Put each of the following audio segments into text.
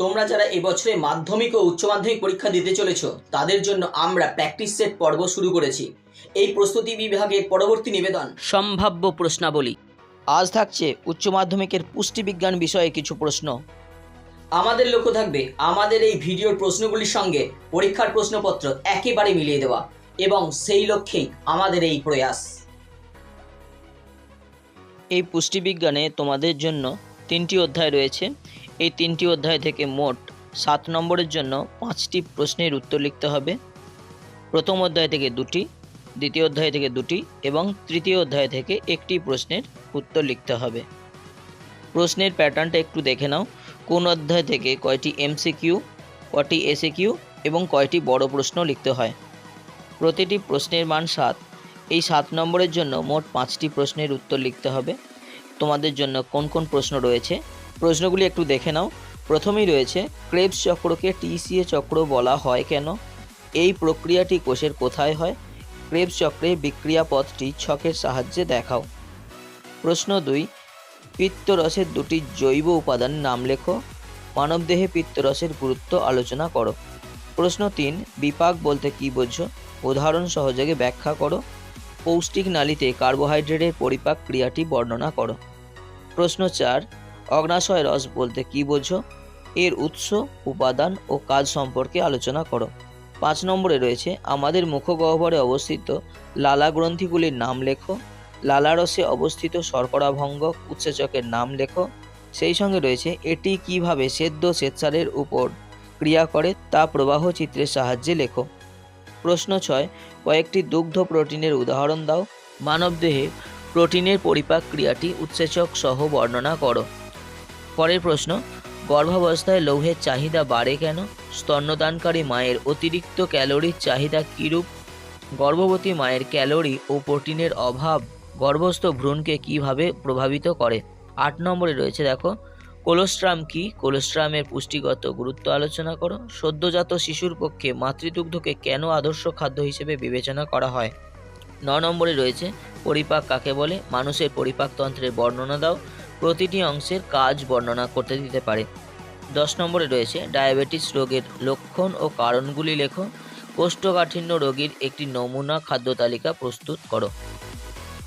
তোমরা যারা এবছরে মাধ্যমিক ও উচ্চ মাধ্যমিক পরীক্ষা দিতে চলেছ তাদের জন্য আমরা প্র্যাকটিস সেট পর্ব শুরু করেছি। এই প্রস্তুতি বিভাগের পরবর্তী নিবেদন। সম্ভাব্য প্রশ্নাবলী। আজ থাকছে উচ্চ মাধ্যমিকের পুষ্টিবিজ্ঞান বিষয়ে কিছু প্রশ্ন। আমাদের লক্ষ্য থাকবে আমাদের এই ভিডিওর প্রশ্নগুলির সঙ্গে পরীক্ষার প্রশ্নপত্র একেবারে মিলিয়ে দেওয়া এবং সেই লক্ষ্যেই আমাদের এই প্রয়াস। এই পুষ্টিবিজ্ঞানে তোমাদের জন্য তিনটি অধ্যায় রয়েছে। এই তিনটি অধ্যায় থেকে মোট সাত নম্বরের জন্য পাঁচটি প্রশ্নের উত্তর লিখতে হবে। প্রথম অধ্যায় থেকে দুটি, দ্বিতীয় অধ্যায় থেকে দুটি এবং তৃতীয় অধ্যায় থেকে একটি প্রশ্নের উত্তর লিখতে হবে। প্রশ্নের প্যাটার্নটা একটু দেখে নাও। কোন অধ্যায় থেকে কয়টি এমসিকিউ, কয়টি এসিকিউ এবং কয়টি বড় প্রশ্ন লিখতে হয়? প্রতিটি প্রশ্নের মান সাত। এই সাত নম্বরের জন্য মোট পাঁচটি প্রশ্নের উত্তর লিখতে হবে। তোমাদের জন্য কোন কোন প্রশ্ন রয়েছে? প্রশ্নগুলি একটু দেখে নাও। প্রথমেই রয়েছে ক্রেবস চক্রকে টিসিএ চক্র বলা হয় কেন? এই প্রক্রিয়াটি কোষের কোথায় হয়? ক্রেবস চক্রে বিক্রিয়া পথটি ছকের সাহায্যে দেখাও। প্রশ্ন দুই, পিত্তরসের দুটি জৈব উপাদান নাম লেখো। মানবদেহে পিত্তরসের গুরুত্ব আলোচনা করো। প্রশ্ন তিন, বিপাক বলতে কী বোঝো? উদাহরণ সহযোগে ব্যাখ্যা করো। পৌষ্টিক নালীতে কার্বোহাইড্রেটের পরিপাক ক্রিয়াটি বর্ণনা করো। প্রশ্ন চার অগ্নাশয় রস বলতে কী বোঝো? এর উৎস, উপাদান ও কাজ সম্পর্কে আলোচনা করো। পাঁচ নম্বরে রয়েছে, আমাদের মুখগহ্বরে অবস্থিত লালা গ্রন্থিগুলির নাম লেখো। লালারসে অবস্থিত শর্করা ভঙ্গক উৎসেচকের নাম লেখো। সেই সঙ্গে রয়েছে, এটি কীভাবে সেদ্ধ শ্বেতসারের উপর ক্রিয়া করে তা প্রবাহ চিত্রের সাহায্যে লেখো। প্রশ্ন ছয়, কয়েকটি দুগ্ধ প্রোটিনের উদাহরণ দাও। মানবদেহে প্রোটিনের পরিপাক ক্রিয়াটি উৎসেচক সহ বর্ণনা করো। পরের প্রশ্ন, গর্ভাবস্থায় লৌহের চাহিদা বাড়ে কেন? স্তন্যদানকারী মায়ের অতিরিক্ত ক্যালোরির চাহিদা কীরূপ? গর্ভবতী মায়ের ক্যালোরি ও প্রোটিনের অভাব গর্ভস্থ ভ্রূণকে কীভাবে প্রভাবিত করে? আট নম্বরে রয়েছে দেখো, কোলোস্ট্রাম কি? কোলোস্ট্রামের পুষ্টিগত গুরুত্ব আলোচনা করো। সদ্যজাত শিশুর পক্ষে মাতৃদুগ্ধকে কেন আদর্শ খাদ্য হিসেবে বিবেচনা করা হয়? ন নম্বরে রয়েছে, পরিপাক কাকে বলে? মানুষের পরিপাকতন্ত্রের বর্ণনা দাও। প্রতিটি অংশের কাজ বর্ণনা করতে দিতে পারে। দশ নম্বরে রয়েছে, ডায়াবেটিস রোগের লক্ষণ ও কারণগুলি লেখো। কোষ্ঠকাঠিন্য রোগীর একটি নমুনা খাদ্য তালিকা প্রস্তুত করো।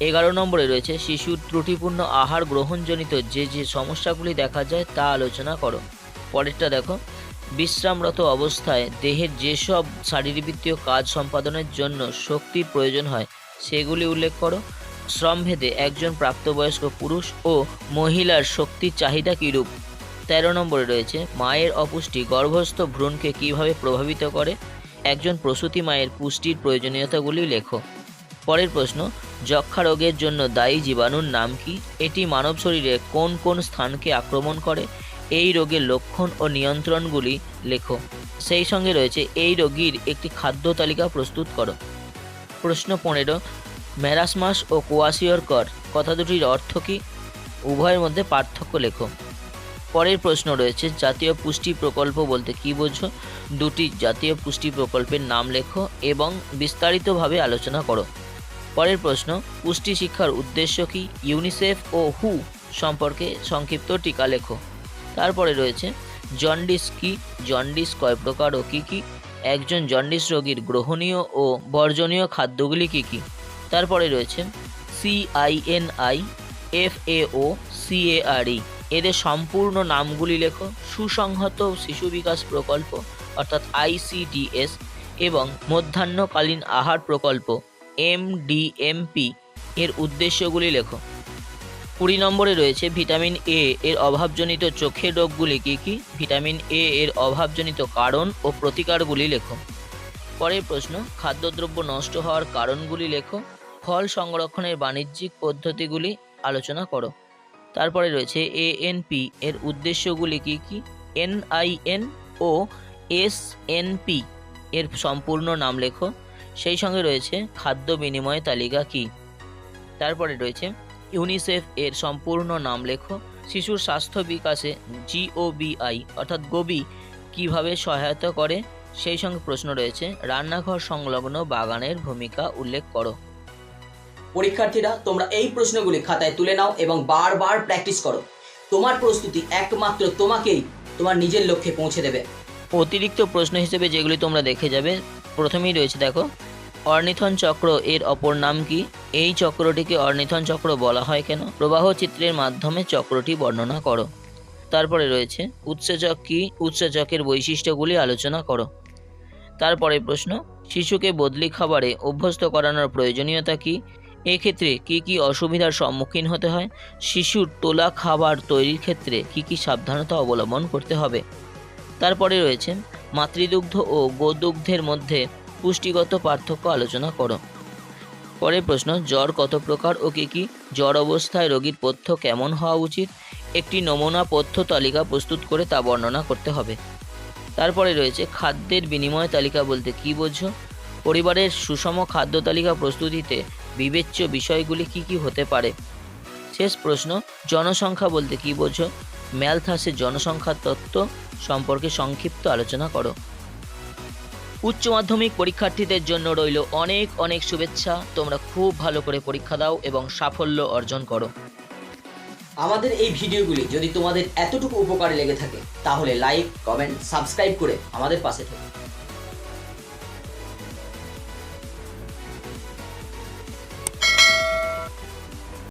এগারো নম্বরে রয়েছে শিশুর ত্রুটিপূর্ণ আহার গ্রহণজনিত যে যে সমস্যাগুলি দেখা যায় তা আলোচনা করো। পরেরটা দেখো, বিশ্রামরত অবস্থায় দেহের যেসব শারীরবৃত্তীয় কাজ সম্পাদনের জন্য শক্তির প্রয়োজন হয়, সেগুলি উল্লেখ করো। শ্রমভেদে একজন প্রাপ্তবয়স্ক পুরুষ ও মহিলার শক্তির চাহিদা কীরূপ? তেরো নম্বরে রয়েছে, মায়ের অপুষ্টি গর্ভস্থ ভ্রূণকে কীভাবে প্রভাবিত করে? একজন প্রসূতি মায়ের পুষ্টির প্রয়োজনীয়তাগুলি লেখো। পরের প্রশ্ন যক্ষা রোগের জন্য দায়ী জীবাণুর নাম কি? এটি মানব শরীরে কোন কোন স্থানকে আক্রমণ করে? এই রোগের লক্ষণ ও নিয়ন্ত্রণগুলি লেখো। সেই সঙ্গে রয়েছে, এই রোগীর একটি খাদ্য তালিকা প্রস্তুত করো। প্রশ্ন পনেরো ম্যারাসমাস ও কোয়াশিয়রকর কথা দুটির অর্থ কী? উভয়ের মধ্যে পার্থক্য লেখো। পরের প্রশ্ন রয়েছে, জাতীয় পুষ্টি প্রকল্প বলতে কী বোঝো? দুটি জাতীয় পুষ্টি প্রকল্পের নাম লেখো এবং বিস্তারিতভাবে আলোচনা করো। পরের প্রশ্ন, পুষ্টি শিক্ষার উদ্দেশ্য কী? ইউনিসেফ ও হু সম্পর্কে সংক্ষিপ্ত টিকা লেখো। তারপরে রয়েছে, জন্ডিস কি? জন্ডিস কয় প্রকার ও কী কী? একজন জন্ডিস রোগীর গ্রহণীয় ও বর্জনীয় খাদ্যগুলি কী কী? তারপরে রয়েছে সিআইএনআই এফএও সিএআরই এদের সম্পূর্ণ নামগুলি লেখো, সুসংহত শিশু বিকাশ প্রকল্প, অর্থাৎ আইসিডিএস এবং মধ্যাহ্নকালীন আহার প্রকল্প এমডিএমপি এর উদ্দেশ্যগুলি লেখো। কুড়ি নম্বরে রয়েছে ভিটামিন এ এর অভাবজনিত চোখের রোগগুলি কী কী? ভিটামিন এ এর অভাবজনিত কারণ ও প্রতিকারগুলি লেখো। পরের প্রশ্ন, খাদ্যদ্রব্য নষ্ট হওয়ার কারণগুলি লেখো। ফল সংরক্ষণের বাণিজ্যিক পদ্ধতিগুলি আলোচনা করো। তারপরে রয়েছে এএনপি এর উদ্দেশ্যগুলি কী কী? এনআইএন ও এসএনপি এর সম্পূর্ণ নাম লেখো। সেই সঙ্গে রয়েছে খাদ্য বিনিময় তালিকা কী? তারপরে রয়েছে ইউনিসেফ এর সম্পূর্ণ নাম লেখো। শিশুর স্বাস্থ্য বিকাশে জিওবিআই অর্থাৎ গোবি, কীভাবে সহায়তা করে? সেই সঙ্গে প্রশ্ন রয়েছে, রান্নাঘর সংলগ্ন বাগানের ভূমিকা উল্লেখ করো। পরীক্ষার্থীরা, তোমরা এই প্রশ্নগুলি খাতায় তুলে নাও এবং বারবার প্র্যাকটিস করো। তোমার প্রস্তুতি একমাত্র তোমাকেই, তোমার নিজের লক্ষ্যে পৌঁছে দেবে। অতিরিক্ত প্রশ্ন হিসেবে যেগুলি তোমরা দেখে যাবে, প্রথমেই রয়েছে দেখো, অর্নিথন চক্র এর অপর নাম কি? এই চক্রটিকে অর্নিথন চক্র বলা হয় কেন? প্রবাহ চিত্রের মাধ্যমে চক্রটি বর্ণনা করো। তারপরে রয়েছে, উৎসেচক কি? উৎসেচকের বৈশিষ্ট্যগুলি আলোচনা করো। তারপরে প্রশ্ন, শিশুকে বদলি খাবারে অভ্যস্ত করানোর প্রয়োজনীয়তা কি? এক্ষেত্রে কি কি অসুবিধার সম্মুখীন হতে হয়? শিশুর তোলা খাবার তৈরির ক্ষেত্রে কি কি সাবধানতা অবলম্বন করতে হবে? তারপরে রয়েছে, মাতৃদুগ্ধ ও গোদুগ্ধের মধ্যে পুষ্টিগত পার্থক্য আলোচনা করো। পরের প্রশ্ন, জ্বর কত প্রকার ও কী কী? জ্বর অবস্থায় রোগীর পথ্য কেমন হওয়া উচিত? একটি নমুনা পথ্য তালিকা প্রস্তুত করে তা বর্ণনা করতে হবে। তারপরে রয়েছে, খাদ্যের বিনিময় তালিকা বলতে কী বোঝো? পরিবারের সুষম খাদ্য তালিকা প্রস্তুতিতে বিবেচ্য বিষয়গুলি কি কি হতে পারে? শেষ প্রশ্ন, জনসংখ্যা বলতে কী বোঝো? ম্যালথাসের জনসংখ্যার তত্ত্ব সম্পর্কে সংক্ষিপ্ত আলোচনা করো। উচ্চ মাধ্যমিক পরীক্ষার্থীদের জন্য রইল অনেক অনেক শুভেচ্ছা। তোমরা খুব ভালো করে পরীক্ষা দাও এবং সাফল্য অর্জন করো। আমাদের এই ভিডিওগুলি যদি তোমাদের এতটুকু উপকারে লেগে থাকে, তাহলে লাইক কমেন্ট সাবস্ক্রাইব করে আমাদের পাশে থেকো।